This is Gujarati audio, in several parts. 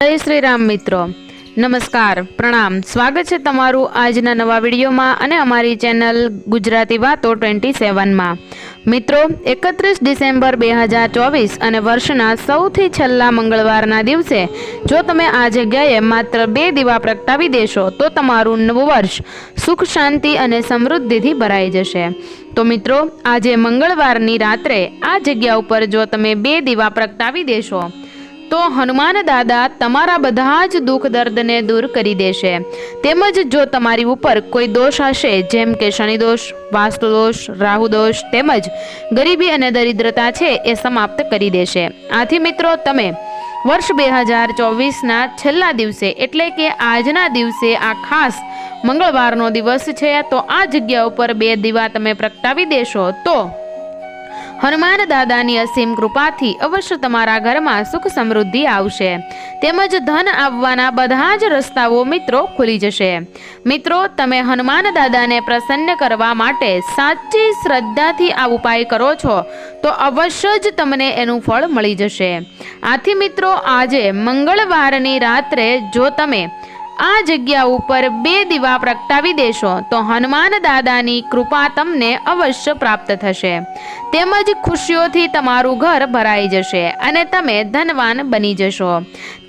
જય શ્રી રામ મિત્રો. નમસ્કાર, પ્રણામ. સ્વાગત છે તમારું આજના નવા વિડીયોમાં અને અમારી ચેનલ ગુજરાતી વાતો ટ્વેન્ટી સેવનમાં મિત્રો, એકત્રીસ ડિસેમ્બર બે હજાર ચોવીસ અને વર્ષના સૌથી છેલ્લા મંગળવારના દિવસે જો તમે આ જગ્યાએ માત્ર બે દીવા પ્રગટાવી દેશો, તો તમારું નવું વર્ષ સુખ, શાંતિ અને સમૃદ્ધિથી ભરાઈ જશે. તો મિત્રો, આજે મંગળવારની રાત્રે આ જગ્યા ઉપર જો તમે બે દીવા પ્રગટાવી દેશો તો હનુમાન દાદા તમારા બધા જ દુઃખ દર્દને દૂર કરી દેશે. તેમજ જો તમારી ઉપર કોઈ દોષ હશે, જેમ કે શનિદોષ વાસ્તુદોષ વાસ્તુ દોષ, રાહુ દોષ તેમજ ગરીબી અને દરિદ્રતા છે, એ સમાપ્ત કરી દેશે. આથી મિત્રો, તમે વર્ષ બે હજાર ચોવીસના છેલ્લા દિવસે, એટલે કે આજના દિવસે આ ખાસ મંગળવારનો દિવસ છે, તો આ જગ્યા ઉપર બે દીવા તમે પ્રગટાવી દેશો. તો હનુમાન દાદાની અસીમ કૃપાથી અવશ્ય તમારા ઘરમાં સુખ સમૃદ્ધિ આવશે. તેમજ ધન આવવાના બધા જ રસ્તાઓ મિત્રો ખુલી જશે. મિત્રો, તમે હનુમાન દાદાને પ્રસન્ન કરવા માટે સાચી શ્રદ્ધાથી આ ઉપાય કરો છો, તો અવશ્ય જ તમને એનું ફળ મળી જશે. આથી મિત્રો, આજે મંગળવારની રાત્રે જો તમે આ જગ્યા ઉપર બે દીવા પ્રગટાવી દેશો, તો હનુમાન દાદાની કૃપા તમને અવશ્ય પ્રાપ્ત થશે. તેમજ ખુશીઓથી તમારું ઘર ભરાઈ જશે અને તમે ધનવાન બની જશો.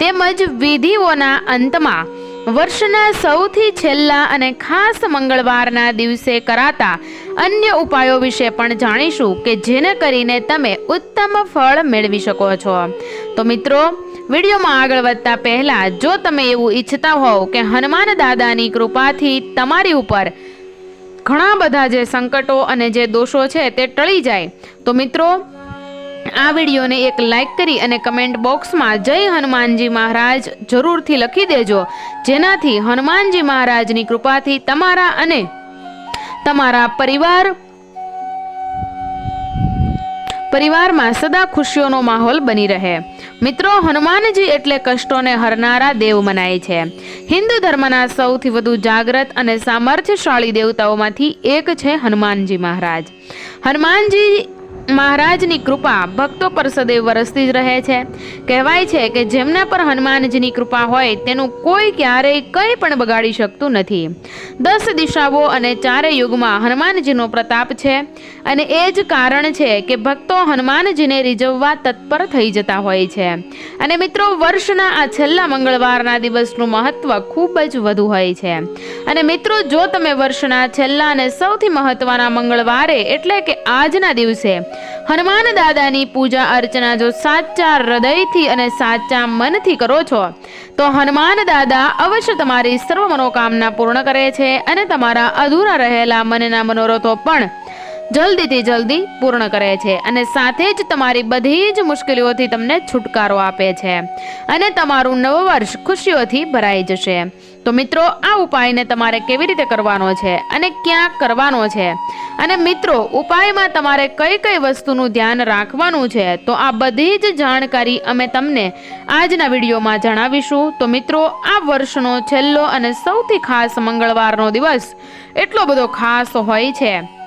તેમજ વિધિઓના અંતમાં વર્ષના સૌથી છેલ્લા અને ખાસ મંગળવારના દિવસે કરાતા અન્ય ઉપાયો વિશે પણ જાણીશું કે જેને કરીને તમે ઉત્તમ ફળ મેળવી શકો છો. તો મિત્રો વિડીયોમાં આગળ વધતા પહેલા, જો તમે એવું ઈચ્છતા હોવ કે હનુમાન દાદાની કૃપાથી તમારી ઉપર ઘણા બધા જે સંકટો અને જે દોષો છે તે ટળી જાય, તો મિત્રો, આ વિડીયોને એક લાઈક કરી અને કમેન્ટ બોક્સમાં જય હનુમાનજી મહારાજ જરૂરથી લખી દેજો. જેનાથી હનુમાનજી મહારાજની કૃપાથી તમારા અને તમારા પરિવાર પરિવારમાં સદા ખુશીઓનો માહોલ બની રહે. મિત્રો, હનુમાનજી એટલે કષ્ટોને હરનારા દેવ મનાય છે. હિન્દુ ધર્મના સૌથી વધુ જાગ્રત અને સામર્થ્યશાળી દેવતાઓમાંથી એક છે હનુમાનજી મહારાજ. હનુમાનજી મહારાજની કૃપા ભક્તો પર સદૈવ વરસતી જ રહે છે. કહેવાય છે કે જેમના પર હનુમાનજીની કૃપા હોય તેનું કોઈ ક્યારેય કંઈ પણ બગાડી શકતું નથી. દસ દિશાઓ અને ચારે યુગમાં હનુમાનજીનો પ્રતાપ છે અને એ જ કારણ છે કે ભક્તો હનુમાનજીને રીઝવવા તત્પર થઈ જતા હોય છે. અને મિત્રો, વર્ષના આ છેલ્લા મંગળવારના દિવસનું મહત્વ ખૂબ જ વધુ હોય છે. અને મિત્રો, જો તમે વર્ષના છેલ્લા અને સૌથી મહત્વના મંગળવારે એટલે કે આજના દિવસે હનુમાન દાદાની પૂજા અર્ચના જો સાચા હૃદયથી અને સાચા મનથી કરો છો, તો હનુમાન દાદા અવશ્ય તમારી સર્વ મનોકામના પૂર્ણ કરે છે અને તમારા અધૂરા રહેલા મનના મનોરથો પણ જલ્દીથી જલ્દી પૂર્ણ કરે છે અને સાથે જ તમારી બધી જ મુશ્કેલીઓથી તમને છુટકારો આપે છે અને તમારું નવ વર્ષ ખુશીઓથી ભરાઈ જશે. તો મિત્રો, આ ઉપાયને તમારે કેવી રીતે કરવાનો છે અને ક્યાં કરવાનો છે? અને મિત્રો, ઉપાયમાં તમારે કઈ કઈ વસ્તુનું ધ્યાન રાખવાનું છે? તો આ બધી જ જાણકારી અમે તમને આજના વિડીયોમાં જણાવીશું. તો મિત્રો, આ વર્ષનો છેલ્લો અને સૌથી ખાસ મંગળવારનો દિવસ એટલો બધો ખાસ હોય છે.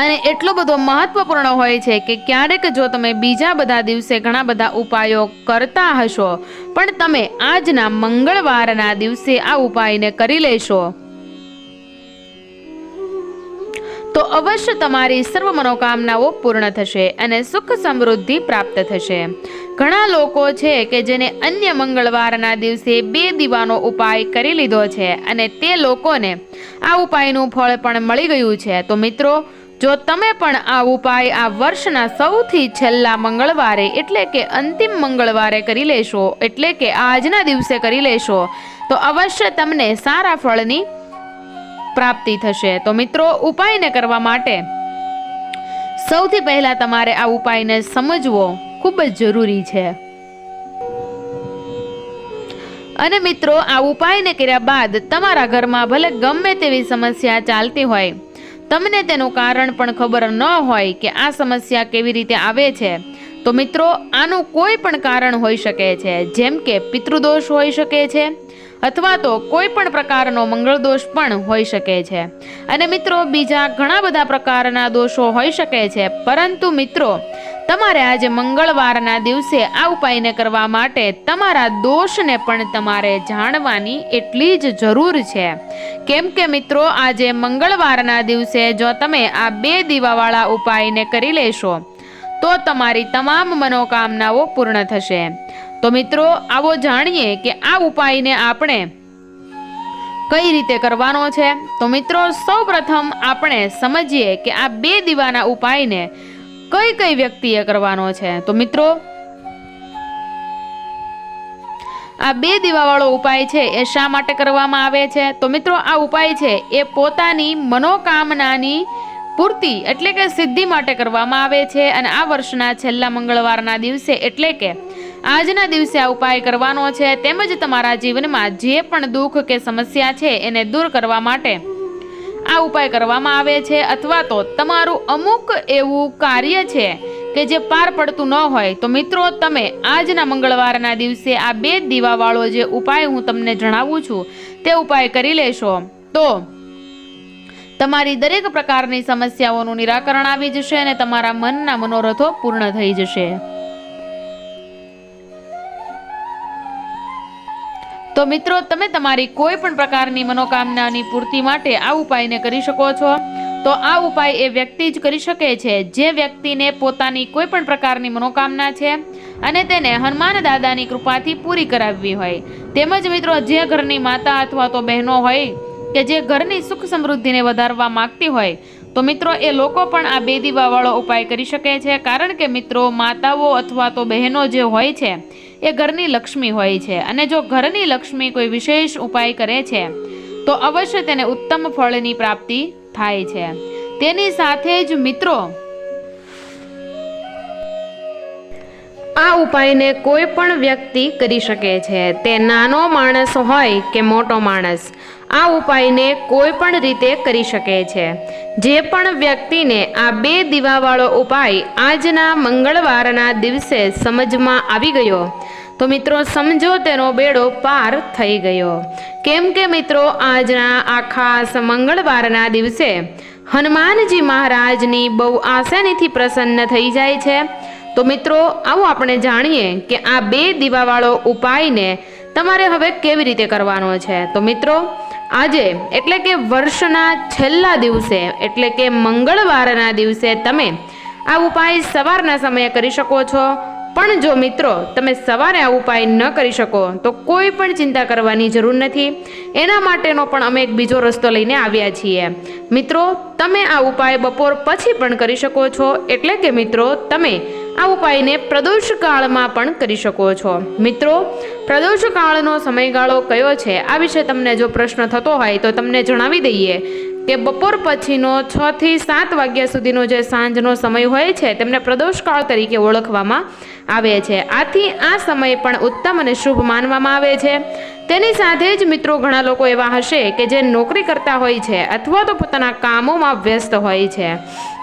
અને એટલો બધો મહત્વપૂર્ણ હોય છે કે ક્યારેક જો તમે બીજા બધા દિવસે ઘણા બધા ઉપાયો કરતા હશો, પણ તમે આજના મંગળવારના દિવસે આ ઉપાયને કરી લેશો. તો અવશ્ય તમારી સર્વ મનોકામનાઓ પૂર્ણ થશે અને સુખ સમૃદ્ધિ પ્રાપ્ત થશે. ઘણા લોકો છે કે જેને અન્ય મંગળવારના દિવસે બે દીવાનો ઉપાય કરી લીધો છે અને તે લોકોને આ ઉપાયનું ફળ પણ મળી ગયું છે. તો મિત્રો જો તમે પણ આ ઉપાય આ વર્ષના સૌથી છેલ્લા મંગળવારે, એટલે કે અંતિમ મંગળવારે કરી લેશો, એટલે કે આજના દિવસે કરી લેશો, તો અવશ્ય તમને સારા ફળની પ્રાપ્તિ થશે. તો મિત્રો, ઉપાયને કરવા માટે સૌથી પહેલા તમારે આ ઉપાયને સમજવો ખૂબ જ જરૂરી છે. અને મિત્રો, આ ઉપાયને કર્યા બાદ તમારા ઘરમાં ભલે ગમે તેવી સમસ્યા ચાલતી હોય તમને તેનું કારણ પણ ખબર ન હોય કે આ સમસ્યા કેવી રીતે આવે છે. તો મિત્રો, આનું કોઈ પણ કારણ હોઈ શકે છે, જેમ કે પિતૃદોષ હોઈ શકે છે, અથવા તો કોઈ પણ પ્રકારનો મંગળ દોષ પણ હોઈ શકે છે. અને મિત્રો, બીજા ઘણા બધા પ્રકારના દોષો હોઈ શકે છે. પરંતુ મિત્રો તમારે આજે મંગળવારના દિવસે આ ઉપાયને કરવા માટે તમારા દોષને પણ તમારે જાણવાની એટલી જ જરૂર છે. કેમ કે મિત્રો, આજે મંગળવારના દિવસે જો તમે આ બે દીવાવાળા ઉપાયને કરી લેશો, તો તમારી તમામ મનોકામનાઓ પૂર્ણ થશે. તો મિત્રો, આવો જાણીએ કે આ ઉપાયને આપણે કઈ રીતે કરવાનો છે? તો મિત્રો, સૌપ્રથમ આપણે સમજીએ કે આ બે દીવાના ઉપાયને કઈ કઈ વ્યક્તિએ કરવાનો છે? તો મિત્રો, આ બે દીવાવાળો ઉપાય છે, એ શા માટે કરવામાં આવે છે? તો મિત્રો, આ ઉપાય છે, એ પોતાની મનોકામનાની પૂર્તિ એટલે કે સિદ્ધિ માટે કરવામાં આવે છે અને આ વર્ષના છેલ્લા મંગળવારના દિવસે એટલે કે આજના દિવસે આ ઉપાય કરવાનો છે. તેમજ તમારા જીવનમાં જે પણ દુઃખ કે સમસ્યા છે, એને દૂર કરવા માટે આ ઉપાય કરવામાં આવે છે અથવા તો તમારું અમુક એવું કાર્ય છે કે જે પાર પડતું ન હોય. તો મિત્રો, તમે આજના મંગળવારના દિવસે આ બે દીવાવાળો જે ઉપાય હું તમને જણાવું છું, તે ઉપાય કરી લેશો. તો તમારી દરેક પ્રકારની સમસ્યાઓનું નિરાકરણ આવી જશે અને તમારા મનના મનોરથો પૂર્ણ થઈ જશે. તો મિત્રો, તમે તમારી કોઈ પણ પ્રકારની મનોકામનાની પૂર્તિ માટે આ ઉપાયને કરી શકો છો. તો આ ઉપાય એ વ્યક્તિ જ કરી શકે છે. જે વ્યક્તિને પોતાની કોઈ પણ પ્રકારની મનોકામના છે અને તેને હનુમાન દાદાની કૃપાથી પૂરી કરાવવી હોય. તેમજ મિત્રો, જે ઘરની માતા અથવા તો બહેનો હોય કે જે ઘરની સુખ સમૃદ્ધિને વધારવા માગતી હોય, તો મિત્રો, એ લોકો પણ આ બે દીવાવાળો ઉપાય કરી શકે છે. કારણ કે મિત્રો, માતાઓ અથવા તો બહેનો જે હોય છે એ ઘરની લક્ષ્મી હોય છે. અને જો ઘરની લક્ષ્મી કોઈ વિશેષ ઉપાય કરે છે, તો અવશ્ય તેને ઉત્તમ ફળની પ્રાપ્તિ થાય છે. તેની સાથે જ મિત્રો, આ ઉપાયને કોઈ પણ વ્યક્તિ કરી શકે છે. તે નાનો માણસ હોય કે મોટો માણસ આ ઉપાયને કોઈ પણ રીતે કરી શકે છે. જે પણ વ્યક્તિને આ બે દીવાવાળો ઉપાય આજના મંગળવારના દિવસે સમજમાં આવી ગયો, તો મિત્રો સમજો તેનો બેડો પાર થઈ ગયો. કેમ કે મિત્રો આજના આ ખાસ મંગળવારના દિવસે હનુમાનજી મહારાજની બહુ આસાનીથી પ્રસન્ન થઈ જાય છે. તો મિત્રો આવો આપણે જાણીએ કે આ બે દીવાવાળો ઉપાયને તમારે હવે કેવી રીતે કરવાનો છે? તો મિત્રો, આજે એટલે કે વર્ષના છેલ્લા દિવસે, એટલે કે મંગળવારના દિવસે તમે આ ઉપાય સવારના સમયે કરી શકો છો. પણ જો મિત્રો, તમે સવારે આ ઉપાય ન કરી શકો, તો કોઈ પણ ચિંતા કરવાની જરૂર નથી. એના માટેનો પણ અમે એક બીજો રસ્તો લઈને આવ્યા છીએ. મિત્રો, તમે આ ઉપાય બપોર પછી પણ કરી શકો છો. એટલે કે મિત્રો, તમે આ ઉપાયને પ્રદોષ કાળમાં પણ કરી શકો છો. મિત્રો પ્રદોષ કાળનો સમયગાળો કયો છે? આ વિશે તમને જો પ્રશ્ન થતો હોય તો તમને જણાવી દઈએ. કે બપોર પછીનો છ થી સાત વાગ્યા સુધીનો જે સાંજનો સમય હોય છે, તેમને પ્રદોષ કાળ તરીકે ઓળખવામાં આવે છે. આથી આ સમય પણ ઉત્તમ અને શુભ માનવામાં આવે છે. તેની સાથે જ મિત્રો ઘણા લોકો એવા હશે કે જે નોકરી કરતા હોય છે અથવા તો પોતાના કામોમાં વ્યસ્ત હોય છે.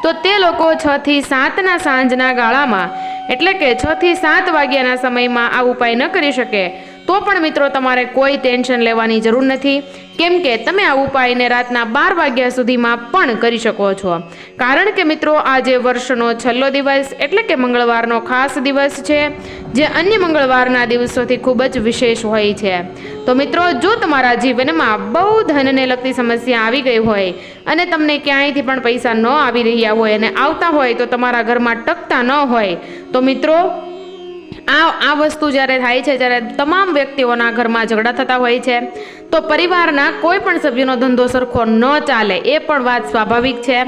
તો તે લોકો છ થી સાતના સાંજના ગાળામાં, એટલે કે છ થી સાત વાગ્યાના સમયમાં આ ઉપાય ન કરી શકે. તો પણ મિત્રો તમારે કોઈ ટેન્શન લેવાની જરૂર નથી. કેમ કે તમે આ ઉપાયને રાતના બાર વાગ્યા સુધીમાં પણ કરી શકો છો. કારણ કે મિત્રો આજે વર્ષનો છેલ્લો દિવસ એટલે કે મંગળવારનો ખાસ દિવસ છે, જે અન્ય મંગળવારના દિવસોથી ખૂબ જ વિશેષ હોય છે. તો મિત્રો, જો તમારા જીવનમાં બહુ ધનને લગતી સમસ્યા આવી ગઈ હોય અને તમને ક્યાંયથી પણ પૈસા ન આવી રહ્યા હોય અને આવતા હોય તો તમારા ઘરમાં ટકતા ન હોય, તો મિત્રો આ આ વસ્તુ જ્યારે થાય છે, જ્યારે તમામ વ્યક્તિઓના ઘરમાં ઝઘડા થતા હોય છે, તો પરિવારના કોઈ પણ સભ્યનો ધંધો સરખો ન ચાલે, એ પણ વાત સ્વાભાવિક છે.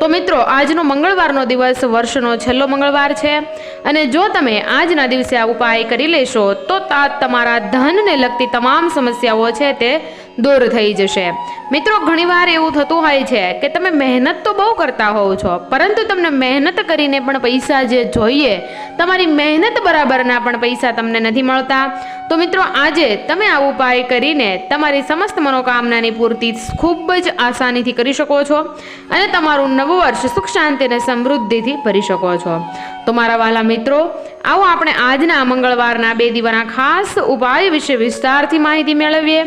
તો મિત્રો, આજનો મંગળવારનો દિવસ વર્ષનો છેલ્લો મંગળવાર છે અને જો તમે આજના દિવસે આ ઉપાય કરી લેશો, તો તમારા ધનને લગતી તમામ સમસ્યાઓ છે તે દૂર થઈ જશે. મિત્રો, ઘણીવાર એવું થતું હોય છે કે તમે મહેનત તો બહુ કરતા હોવ છો, પરંતુ તમને મહેનત કરીને પણ પૈસા જે જોઈએ, તમારી મહેનત બરાબરના પણ પૈસા તમને નથી મળતા. તો મિત્રો, આજે તમે આ ઉપાય કરીને તમારી સમસ્ત મનોકામનાની પૂર્તિ ખૂબ જ આસાનીથી કરી શકો છો અને તમારું નવું વર્ષ સુખ શાંતિ અને સમૃદ્ધિથી ભરી શકો છો. તો મારા વાલા મિત્રો, આવો આપણે આજના મંગળવારના બે દિવસના ખાસ ઉપાય વિશે વિસ્તારથી માહિતી મેળવીએ.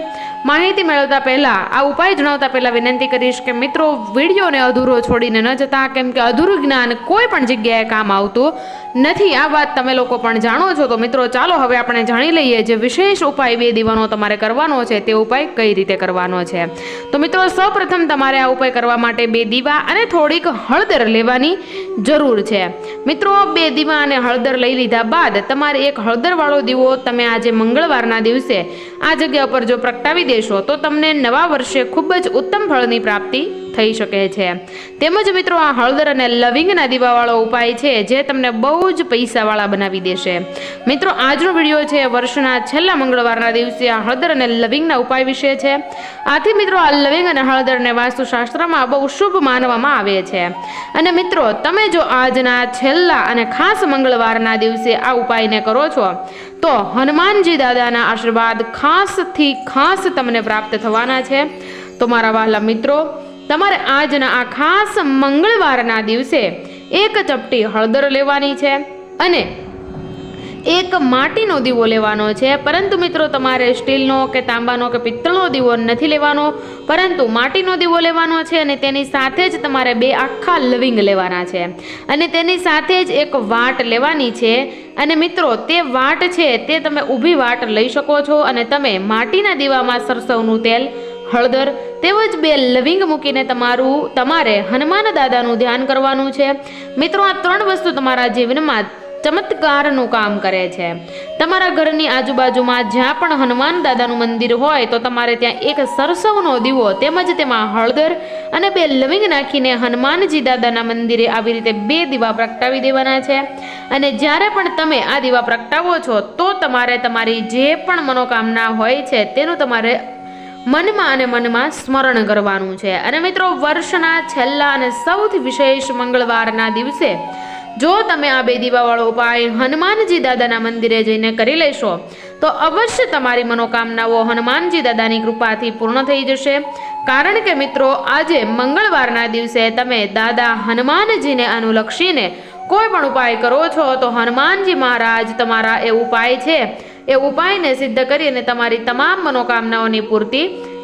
માહિતી મેળવતા પહેલાં, આ ઉપાય જણાવતા પહેલાં વિનંતી કરીશ કે મિત્રો, વિડીયોને અધૂરો છોડીને ન જતા, કેમ કે અધૂરું જ્ઞાન કોઈ પણ જગ્યાએ કામ આવતું નથી, આ વાત તમે લોકો પણ જાણો છો. તો મિત્રો, ચાલો હવે આપણે જાણી લઈએ જે વિશેષ ઉપાય બે દીવાનો તમારે કરવાનો છે. તે ઉપાય કઈ રીતે કરવાનો છે? તો મિત્રો, સૌપ્રથમ તમારે આ ઉપાય કરવા માટે બે દીવા અને થોડીક હળદર લેવાની જરૂર છે. મિત્રો, બે દીવા અને હળદર લઈ લીધા બાદ તમારે એક હળદરવાળો દીવો તમે આજે મંગળવારના દિવસે આ જગ્યા પર જો પ્રગટાવી દેશો, તો તમને નવા વર્ષે ખૂબ જ ઉત્તમ ફળની પ્રાપ્તિ થઈ શકે છે. તેમજ મિત્રો, આ હળદર અને લવિંગના દીવાવાળો ઉપાય છે જે તમને બહુ જ પૈસાવાળા બનાવી દેશે. મિત્રો, આજનો વીડિયો છે વર્ષના છેલ્લા મંગળવારના દિવસે આ હળદર અને લવિંગના ઉપાય વિશે છે. આથી મિત્રો, આ લવિંગ અને હળદરને વાસ્તુશાસ્ત્રમાં બહુ શુભ માનવામાં આવે છે. અને મિત્રો, તમે જો આજના છેલ્લા અને ખાસ મંગળવારના દિવસે આ ઉપાયને કરો છો, તો હનુમાનજી દાદાના આશીર્વાદ ખાસથી ખાસ તમને પ્રાપ્ત થવાના છે. તો મારા વહાલા મિત્રો, તમારે આજના આ ખાસ મંગળવારના દિવસે એક ચપટી હળદર લેવાની છે અને એક માટીનો દીવો લેવાનો છે. પરંતુ મિત્રો, તમારે સ્ટીલનો કે તાંબાનો કે પિત્તળનો દીવો નથી લેવાનો. પરંતુ માટીનો દીવો લેવાનો છે અને તેની સાથે જ તમારે બે આખા લવિંગ લેવાના છે. અને તેની સાથે જ એક વાટ લેવાની છે. અને મિત્રો, તે વાટ છે તે તમે ઊભી વાટ લઈ શકો છો અને તમે માટીના દીવામાં સરસવનું તેલ, હળદર તેમજ બે લવિંગ મૂકીને તમારું, તમારે હનુમાન દાદાનું ધ્યાન કરવાનું છે. મિત્રો, આ ત્રણ વસ્તુ તમારા જીવનમાં ચમત્કારનું કામ કરે છે. તમારા ઘરની આજુબાજુમાં જ્યાં પણ હનુમાન દાદાનું મંદિર હોય તો તમારે ત્યાં એક સરસવનો દીવો તેમજ તેમાં હળદર અને બે લવિંગ નાખીને હનુમાનજી દાદાના મંદિરે આવી રીતે બે દીવા પ્રગટાવી દેવાના છે. અને જ્યારે પણ તમે આ દીવા પ્રગટાવો છો તો તમારે તમારી જે પણ મનોકામના હોય છે તેનું તમારે મનમાં અને મનમાં સ્મરણ કરવાનું છે. અને મિત્રો, વર્ષના છેલ્લા અને સૌથી વિશેષ મંગળવારના દિવસે જો તમે આ બે દીવાવાળો ઉપાય હનુમાનજી દાદાના મંદિરે જઈને કરી લેશો, તો અવશ્ય તમારી મનોકામનાઓ હનુમાનજી દાદાની કૃપાથી પૂર્ણ થઈ જશે. કારણ કે મિત્રો, આજે મંગળવારના દિવસે તમે દાદા હનુમાનજીને અનુલક્ષીને કોઈ પણ ઉપાય કરો છો, તો હનુમાનજી મહારાજ તમારા એ ઉપાય છે. એ ઉપાયને સિદ્ધ કરીને તમારી તમામ મનોકામનાઓની પૂર્તિ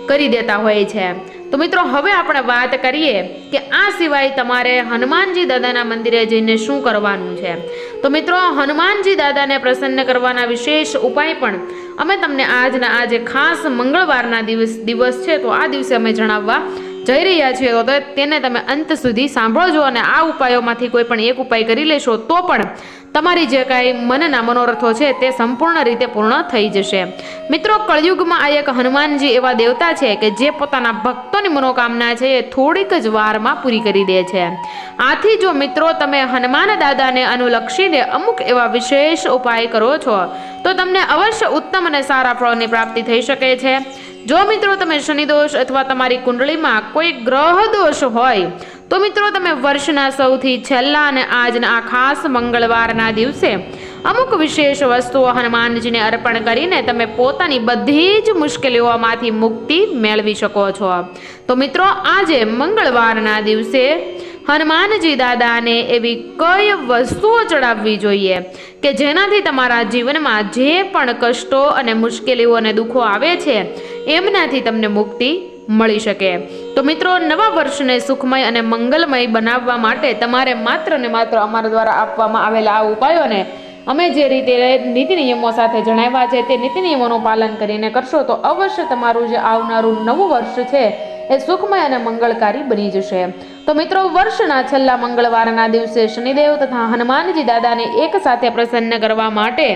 કરી દેતા હોય છે. તો મિત્રો, હવે આપણે વાત કરીએ કે આ સિવાય તમારે હનુમાનજી દાદાના મંદિરે જઈને શું કરવાનું છે. તો મિત્રો, હનુમાનજી દાદાને પ્રસન્ન કરવાના વિશેષ ઉપાય પણ અમે તમને આજના આજે ખાસ મંગળવારના દિવસ દિવસ છે, તો આ દિવસે અમે જણાવવા જઈ રહ્યા છીએ. તો તેને તમે અંત સુધી સાંભળજો અને આ ઉપાયોમાંથી કોઈ પણ એક ઉપાય કરી લેશો તો પણ તમારી જે કાંઈ મનના મનોરથો છે તે સંપૂર્ણ રીતે પૂર્ણ થઈ જશે. મિત્રો, કળયુગમાં આ એક હનુમાનજી એવા દેવતા છે કે જે પોતાના ભક્તોની મનોકામના છે એ થોડીક જ વારમાં પૂરી કરી દે છે. આથી જો મિત્રો, તમે હનુમાન દાદાને અનુલક્ષીને અમુક એવા વિશેષ ઉપાય કરો છો, તો તમને અવશ્ય ઉત્તમ અને સારા ફળની પ્રાપ્તિ થઈ શકે છે. જો મિત્રો, તમે શનિ દોષ અથવા તમારી કુંડળીમાં કોઈ ગ્રહ દોષ હોય તો મિત્રો તમે વર્ષના સૌથી છેલ્લા અને આજના આ ખાસ મંગળવારના દિવસે અમુક વિશેષ વસ્તુઓ હનુમાનજીને અર્પણ કરીને તમે પોતાની બધી જ મુશ્કેલીઓમાંથી મુક્તિ મેળવી શકો છો. તો મિત્રો, આજે મંગળવારના દિવસે હનુમાનજી દાદાને એવી કઈ વસ્તુઓ ચડાવવી જોઈએ કે જેનાથી તમારા જીવનમાં જે પણ કષ્ટો અને મુશ્કેલીઓ અને દુઃખો આવે છે, એમનાથી તમને મુક્તિ મળી શકે. તો મિત્રો, નવા વર્ષને સુખમય અને મંગલમય બનાવવા માટે તમારે માત્ર ને માત્ર અમારા દ્વારા આપવામાં આવેલા આ ઉપાયોને અમે જે રીતે નીતિ નિયમો સાથે જણાવ્યા છે, તે નીતિ નિયમોનું પાલન કરીને કરશો તો અવશ્ય તમારું જે આવનારું નવું વર્ષ છે, એ સુખમય અને મંગળકારી બની જશે. તો મિત્રો, વર્ષના છેલ્લા મંગળવારના દિવસે શનિદેવ તથા હનુમાનજી દાદાને એક સાથે પ્રસન્ન કરવા માટે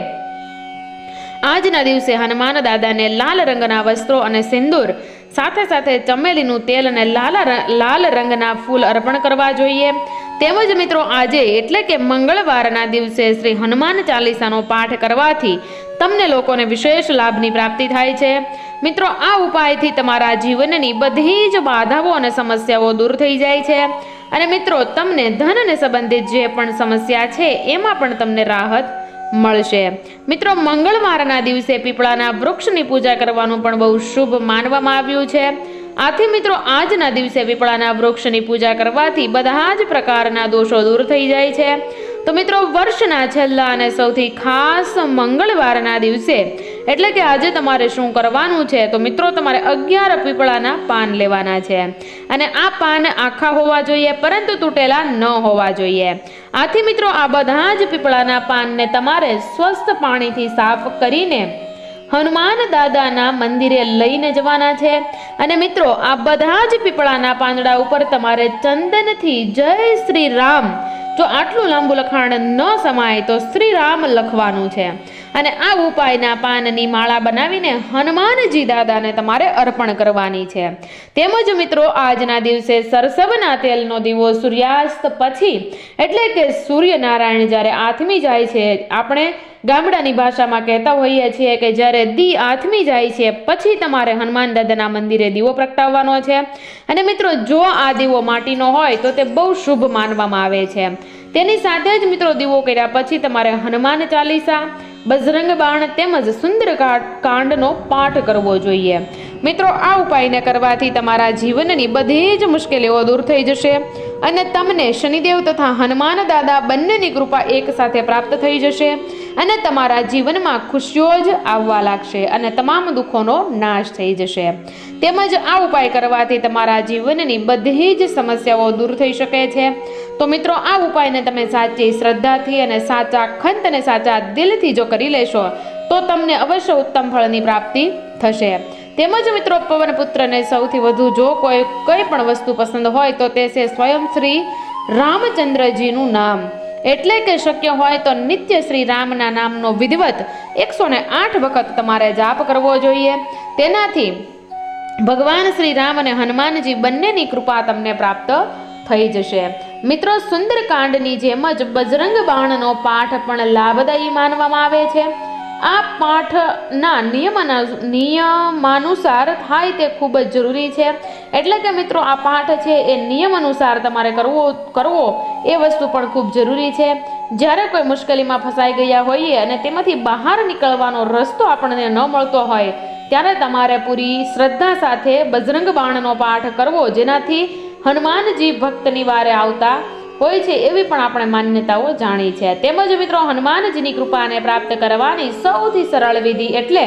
આજના દિવસે હનુમાન દાદાને લાલ રંગના વસ્ત્રો અને સિંદૂર સાથે સાથે ચમેલીનું તેલ અને લાલા લાલ રંગના ફૂલ અર્પણ કરવા જોઈએ. તેમજ મિત્રો આજે એટલે કે મંગળવારના દિવસે શ્રી હનુમાન ચાલીસાનો પાઠ કરવાથી તમને લોકોને વિશેષ લાભની પ્રાપ્તિ થાય છે. મિત્રો, આ ઉપાયથી તમારા જીવનની બધી જ બાધાઓ અને સમસ્યાઓ દૂર થઈ જાય છે. અને મિત્રો, તમને ધન અને સંબંધિત જે પણ સમસ્યા છે, એમાં પણ તમને રાહત મળશે. મિત્રો, મંગળવારના દિવસે પીપળાના વૃક્ષની પૂજા કરવાનું પણ બહુ શુભ માનવામાં આવ્યું છે. આથી મિત્રો, આજના દિવસે પીપળાના વૃક્ષની પૂજા કરવાથી બધા જ પ્રકારના દોષો દૂર થઈ જાય છે. તો મિત્રો, વર્ષના છેલ્લા અને સૌથી ખાસ મંગળવારના દિવસે એટલે કે આજે તમારે શું કરવાનું છે? તો મિત્રો, તમારે અગિયાર પીપળાના પાન લેવાના છે. અને આ પાન આખા હોવા જોઈએ, પરંતુ તૂટેલા ન હોવા જોઈએ. આથી મિત્રો, આ બધા જ પીપળાના પાનને તમારે સ્વસ્થ પાણીથી સાફ કરીને હનુમાન દાદાના મંદિરે લઈને જવાના છે. અને મિત્રો, આ બધા જ પીપળાના પાંદડા ઉપર તમારે ચંદનથી જય શ્રી રામ. જો આટલું લાંબુ લખાણ ન સમાય, તો શ્રી રામ લખવાનું છે. અને આ ઉપાયના પાનની માળા બનાવીને હનુમાનજી દાદાને તમારે અર્પણ કરવાની છે. તેમજ મિત્રો, આજના દિવસે સરસવના તેલનો દીવો સૂર્યાસ્ત પછી, એટલે કે સૂર્યનારાયણ જ્યારે આથમી જાય છે, આપણે ગામડાની ભાષામાં કહેતા હોઈએ છીએ કે જ્યારે દી આથમી જાય છે, પછી તમારે હનુમાન દાદાના મંદિરે દીવો પ્રગટાવવાનો છે. અને મિત્રો, જો આ દીવો માટીનો હોય, તો તે બહુ શુભ માનવામાં આવે છે. તેની સાથે જ મિત્રો, દીવો કર્યા પછી તમારે હનુમાન ચાલીસા, બજરંગ બાણ તેમજ સુંદર કાંડનો પાઠ કરવો જોઈએ. મિત્રો, આ ઉપાયને કરવાથી તમારા જીવનની બધી જ મુશ્કેલીઓ દૂર થઈ જશે અને તમને શનિદેવ તથા હનુમાન દાદા બંનેની કૃપા એક સાથે પ્રાપ્ત થઈ જશે અને તમારા જીવનમાં ખુશીઓ જ આવવા લાગશે અને તમામ દુઃખોનો નાશ થઈ જશે. તેમજ આ ઉપાય કરવાથી તમારા જીવનની બધી જ સમસ્યાઓ દૂર થઈ શકે છે. તો મિત્રો, આ ઉપાયને તમે સાચી શ્રદ્ધાથી અને સાચા ખંત અને સાચા દિલથી જો કરી લેશો, તો તમને અવશ્ય ઉત્તમ ફળની પ્રાપ્તિ થશે. તેમજ મિત્રો પવનપુત્રને સૌથી વધુ જો કોઈ કંઈ પણ વસ્તુ પસંદ હોય તો તે છે સ્વયં શ્રી રામચંદ્રજીનું નામ. એટલે કે શક્ય હોય તો નિત્ય શ્રી રામના નામનો વિધિવત એકસો ને આઠ વખત તમારે જાપ કરવો જોઈએ. તેનાથી ભગવાન શ્રી રામ અને હનુમાનજી બંનેની કૃપા તમને પ્રાપ્ત થઈ જશે. મિત્રો, સુંદરકાંડની જેમ જ બજરંગ બાણનો પાઠ પણ લાભદાયી માનવામાં આવે છે. આ પાઠના નિયમના, નિયમાનુસાર થાય તે ખૂબ જ જરૂરી છે. એટલે કે મિત્રો, આ પાઠ છે એ નિયમ અનુસાર તમારે કરવો કરવો એ વસ્તુ પણ ખૂબ જરૂરી છે. જ્યારે કોઈ મુશ્કેલીમાં ફસાઈ ગયા હોઈએ અને તેમાંથી બહાર નીકળવાનો રસ્તો આપણને ન મળતો હોય, ત્યારે તમારે પૂરી શ્રદ્ધા સાથે બજરંગ બાણનો પાઠ કરવો, જેનાથી હનુમાનજી ભક્તની વારે આવતા હોય છે એવી પણ આપણે માન્યતાઓ જાણી છે. તેમજ મિત્રો, હનુમાનજીની કૃપાને પ્રાપ્ત કરવાની સૌથી સરળ વિધિ એટલે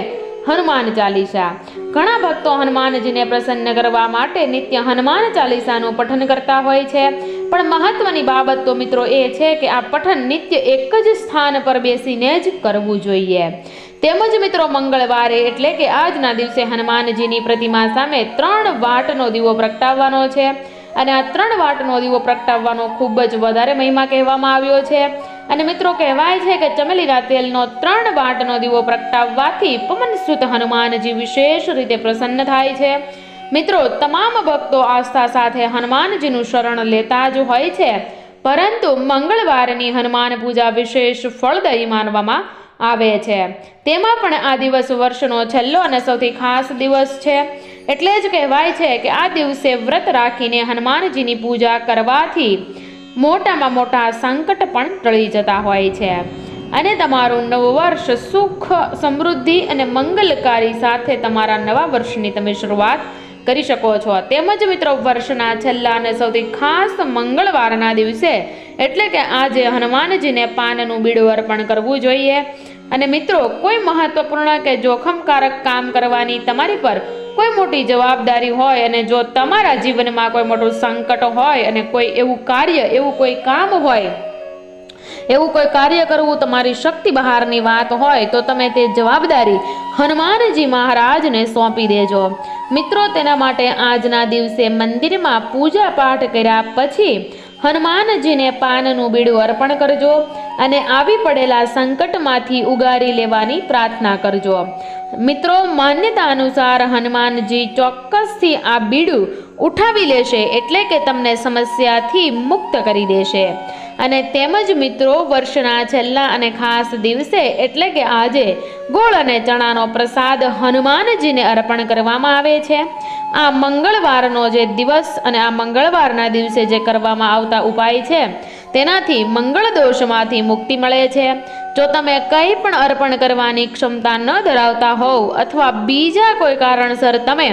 હનુમાન ચાલીસા. ઘણા ભક્તો હનુમાનજીને પ્રસન્ન કરવા માટે નિત્ય હનુમાન ચાલીસાનું પઠન કરતા હોય છે. પણ મહત્વની બાબત તો મિત્રો એ છે કે આ પઠન નિત્ય એક જ સ્થાન પર બેસીને જ કરવું જોઈએ. તેમજ મિત્રો, મંગળવારે એટલે કે આજના દિવસે હનુમાનજીની પ્રતિમા સામે ત્રણ વાટનો દીવો પ્રગટાવવાનો છે. અને આ ત્રણ વાટનો દીવો પ્રગટાવવાનો ખૂબ જ વધારે મહિમા કહેવામાં આવ્યો છે. અને મિત્રો, કહેવાય છે કે ચમેલીના તેલનો ત્રણ વાટનો દીવો પ્રગટાવવાથી પવનસુત હનુમાનજી વિશેષ રીતે પ્રસન્ન થાય છે. મિત્રો, તમામ ભક્તો આસ્થા સાથે હનુમાનજીનું શરણ લેતા જ હોય છે. પરંતુ મંગળવારની હનુમાન પૂજા વિશેષ ફળદાયી માનવામાં આવે છે. તેમાં પણ આ દિવસ વર્ષનો છેલ્લો અને સૌથી ખાસ દિવસ છે. એટલે જ કહેવાય છે કે આ દિવસે વ્રત રાખીને હનુમાનજીની પૂજા કરવાથી મોટામાં મોટા સંકટ પણ ટળી જતા હોય છે. અને તમારું નવું વર્ષ સુખ, સમૃદ્ધિ અને મંગલકારી સાથે તમારા નવા વર્ષની તમે શરૂઆત કરી શકો છો. તેમજ મિત્રો, વર્ષના છેલ્લા અને સૌથી ખાસ મંગળવારના દિવસે એટલે કે આજે હનુમાનજીને પાનનું બીડું અર્પણ કરવું જોઈએ. અને મિત્રો, કોઈ મહત્વપૂર્ણ કે જોખમકારક કામ કરવાની તમારી પર કોઈ મોટી જવાબદારી હોય અને જો તમારા જીવનમાં કોઈ મોટું સંકટ હોય અને કોઈ એવું કાર્ય, એવું કોઈ કામ હોય, એવું કોઈ કાર્ય કરવું તમારી શક્તિ બહારની વાત હોય, તો તમે તે જવાબદારી હનુમાનજી મહારાજને સોંપી દેજો. મિત્રો, તેના માટે આજના દિવસે મંદિરમાં પૂજા પાઠ કર્યા પછી હનુમાનજીને પાનનું બીડું અર્પણ કરજો અને આવી પડેલા સંકટમાંથી ઉગારી લેવાની પ્રાર્થના કરજો. મિત્રો, માન્યતા અનુસાર હનુમાનજી ચોક્કસથી આ બીડું ઉઠાવી લેશે એટલે કે તમને સમસ્યાથી મુક્ત કરી દેશે. અને તેમજ મિત્રો, વર્ષના છેલ્લા અને ખાસ દિવસે એટલે કે આજે ગોળ અને ચણાનો પ્રસાદ હનુમાનજીને અર્પણ કરવામાં આવે છે. આ મંગળવારનો જે દિવસ અને આ મંગળવારના દિવસે જે કરવામાં આવતા ઉપાય છે, તેનાથી મંગળ દોષમાંથી મુક્તિ મળે છે. જો તમે કંઈ પણ અર્પણ કરવાની ક્ષમતા ન ધરાવતા હોવ અથવા બીજા કોઈ કારણસર તમે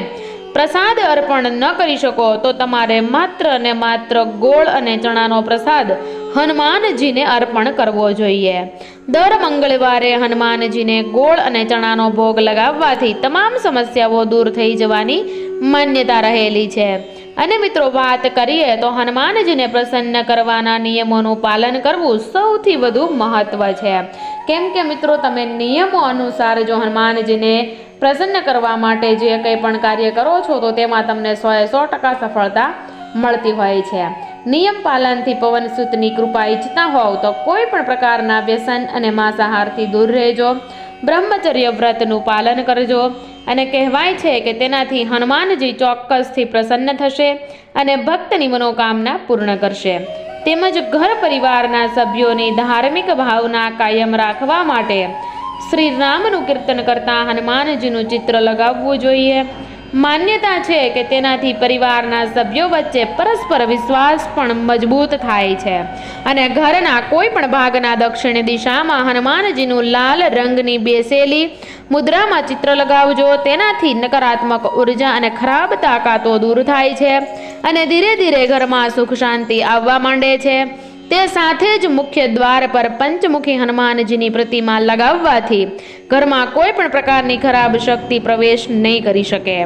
પ્રસાદ અર્પણ ન કરી શકો, તો તમારે માત્ર ને માત્ર ગોળ અને ચણાનો પ્રસાદ હનુમાનજીને અર્પણ કરવો જોઈએ. દર મંગળવારે હનુમાનજીને ગોળ અને ચણાનો ભોગ લગાવવાથી તમામ સમસ્યાઓ દૂર થઈ જવાની માન્યતા રહેલી છે. અને મિત્રો, વાત કરીએ તો હનુમાનજીને પ્રસન્ન કરવાના નિયમોનું પાલન કરવું સૌથી વધુ મહત્વ છે. કેમ કે મિત્રો, તમે નિયમો અનુસાર જો હનુમાનજીને પ્રસન્ન કરવા માટે જે કંઈ પણ કાર્ય કરો છો, તો તેમાં તમને સો એ સો ટકા સફળતા મળતી હોય છે. નિયમ પાલનથી પવનસુતની કૃપા ઈચ્છતા હોવ તો કોઈ પણ પ્રકારના વ્યસન અને માંસાહારથી દૂર રહેજો. બ્રહ્મચર્ય વ્રતનું પાલન કરજો અને કહેવાય છે કે તેનાથી હનુમાનજી ચોક્કસથી પ્રસન્ન થશે અને ભક્તની મનોકામના પૂર્ણ કરશે. તેમજ ઘર પરિવારના સભ્યોની ધાર્મિક ભાવના કાયમ રાખવા માટે શ્રી રામનું કીર્તન કરતા હનુમાનજીનું ચિત્ર લગાવવું જોઈએ. માન્યતા છે કે તેનાથી પરિવારના સભ્યો વચ્ચે પરસ્પર વિશ્વાસ પણ મજબૂત થાય છે. અને ઘરના કોઈ પણ ભાગના દક્ષિણ દિશામાં હનુમાનજીનું લાલ રંગની બેસેલી મુદ્રામાં ચિત્ર લગાવજો. તેનાથી નકારાત્મક ઊર્જા અને ખરાબ તાકાતો દૂર થાય છે અને ધીરે ધીરે ઘરમાં સુખ શાંતિ આવવા માંડે છે. તે સાથે જ મુખ્ય દ્વાર પર પંચમુખી હનુમાનજીની પ્રતિમા લગાવવાથી ઘરમાં કોઈ પણ પ્રકારની ખરાબ શક્તિ પ્રવેશ નહીં કરી શકે.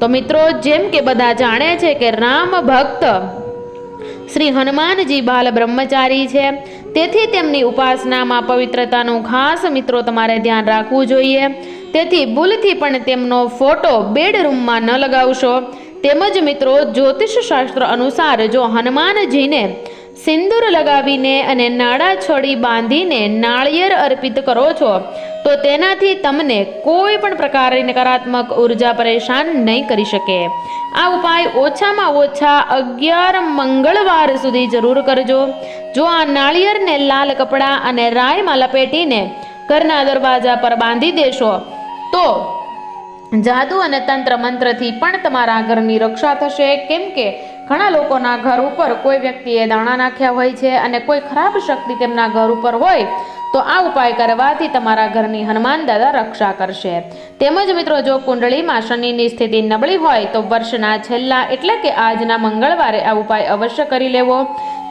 તો મિત્રો, જેમ કે બધા જાણે છે કે રામ ભક્ત શ્રી હનુમાનજી બાલ બ્રહ્મચારી છે, તેથી તેમની ઉપાસનામાં પવિત્રતાનું ખાસ મિત્રો તમારે ધ્યાન રાખવું જોઈએ. તેથી ભૂલથી પણ તેમનો ફોટો બેડરૂમમાં ન લગાવશો. તેમજ મિત્રો જ્યોતિષ શાસ્ત્ર અનુસાર જો હનુમાનજીને સિંદૂર લગાવીને અને નાળા છોડી બાંધીને નાળિયેર અર્પિત કરો છો, તો તેનાથી તમને કોઈ પણ પ્રકારની નકારાત્મક ઊર્જા પરેશાન નહીં કરી શકે. આ ઉપાય ઓછામાં ઓછા અગિયાર મંગળવાર સુધી જરૂર કરજો. જો આ નાળિયેરને લાલ કપડાં અને રાયમાં લપેટીને ઘરના દરવાજા પર બાંધી દેશો, તો જાદુ અને તંત્ર મંત્રથી પણ તમારા ઘરની રક્ષા થશે. કેમ કે ઘણા લોકોના ઘર ઉપર કોઈ વ્યક્તિએ દાણા નાખ્યા હોય છે અને કોઈ ખરાબ શક્તિ તેમના ઘર ઉપર હોય, તો આ ઉપાય કરવાથી તમારા ઘરની હનુમાન દાદા રક્ષા કરશે. તેમજ મિત્રો, જો કુંડળીમાં શનિની સ્થિતિ નબળી હોય, તો વર્ષના છેલ્લા એટલે કે આજના મંગળવારે આ ઉપાય અવશ્ય કરી લેવો.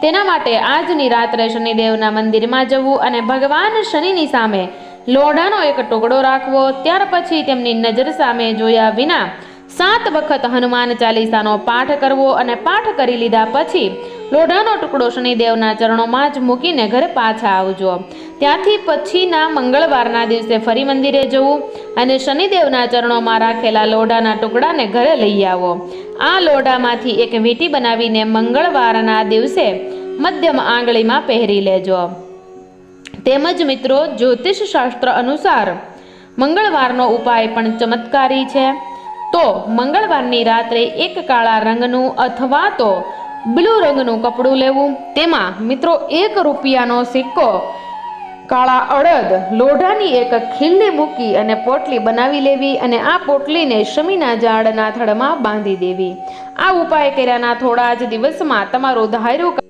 તેના માટે આજની રાત્રે શનિદેવના મંદિરમાં જવું અને ભગવાન શનિની સામે લોઢાનો એક ટુકડો રાખવો, ત્યાર પછી તેમની નજર સામે જોયા વિના સાત વખત હનુમાન ચાલીસાનો પાઠ કરવો અને પાઠ કરી લીધા પછી લોઢાનો ટુકડો શનિદેવના ચરણોમાં જ મૂકીને ઘરે પાછા આવજો. ત્યાંથી પછીના મંગળવારના દિવસે ફરી મંદિરે જવું અને શનિદેવના ચરણોમાં રાખેલા લોઢાના ટુકડાને ઘરે લઈ આવો. આ લોઢામાંથી એક વીંટી બનાવીને મંગળવારના દિવસે મધ્યમ આંગળીમાં પહેરી લેજો. તેમજ મિત્રો જ્યોતિષ શાસ્ત્ર અનુસાર મંગળવારનો ઉપાય પણ ચમત્કારી છે. તો મંગળવારની રાત્રે એક કાળા રંગનું અથવા તો બ્લુ રંગનું કપડું લેવું. તેમાં મિત્રો એક રૂપિયાનો સિક્કો, કાળા અડદ, લોઢાની એક ખીલ્લી મૂકી અને પોટલી બનાવી લેવી અને આ પોટલીને શમીના ઝાડના થડમાં બાંધી દેવી. આ ઉપાય કર્યાના થોડા જ દિવસમાં તમારું ધાર્યું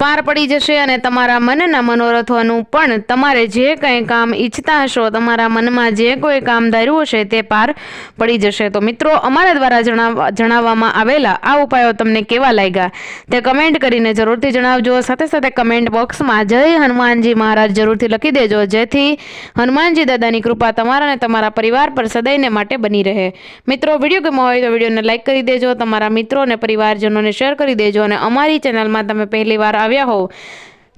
પાર પડી જશે અને તમારા મનના મનોરથોનું પણ તમારે જે કંઈ કામ ઈચ્છતા હશો, તમારા મનમાં જે કોઈ કામ ધાર્યું હશે તે પાર પડી જશે. તો મિત્રો, અમારા દ્વારા જણાવવા, જણાવવામાં આવેલા આ ઉપાયો તમને કેવા લાગ્યા? તે કમેન્ટ કરીને જરૂરથી જણાવજો. સાથે સાથે કમેન્ટ બોક્સમાં જય હનુમાનજી મહારાજ જરૂરથી લખી દેજો. જેથી હનુમાનજી દાદાની કૃપા તમારા અને તમારા પરિવાર પર સદૈને માટે બની રહે. મિત્રો, વીડિયો ગમો હોય તો વિડીયોને લાઇક કરી દેજો, તમારા મિત્રો અને પરિવારજનોને શેર કરી દેજો અને અમારી ચેનલમાં તમે પહેલી વાર આવ્યા હોવ,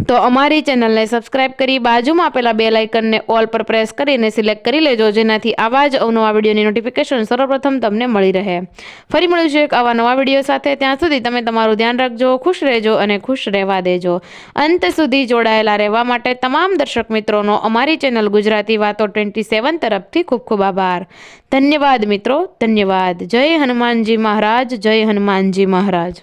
તો અમારી ચેનલને સબસ્ક્રાઇબ કરી બાજુમાં આપેલા બે લાઇકનને ઓલ પર પ્રેસ કરીને સિલેક્ટ કરી લેજો, જેનાથી આવા જ અવનવા વિડીયોની નોટિફિકેશન સર્વપ્રથમ તમને મળી રહે. ફરી મળીશું એક આવા નવા વીડિયો સાથે, ત્યાં સુધી તમે તમારું ધ્યાન રાખજો, ખુશ રહેજો અને ખુશ રહેવા દેજો. અંત સુધી જોડાયેલા રહેવા માટે તમામ દર્શક મિત્રોનો અમારી ચેનલ ગુજરાતી વાતો ટ્વેન્ટી સેવન તરફથી ખૂબ ખૂબ આભાર. ધન્યવાદ મિત્રો, ધન્યવાદ. જય હનુમાનજી મહારાજ, જય હનુમાનજી મહારાજ.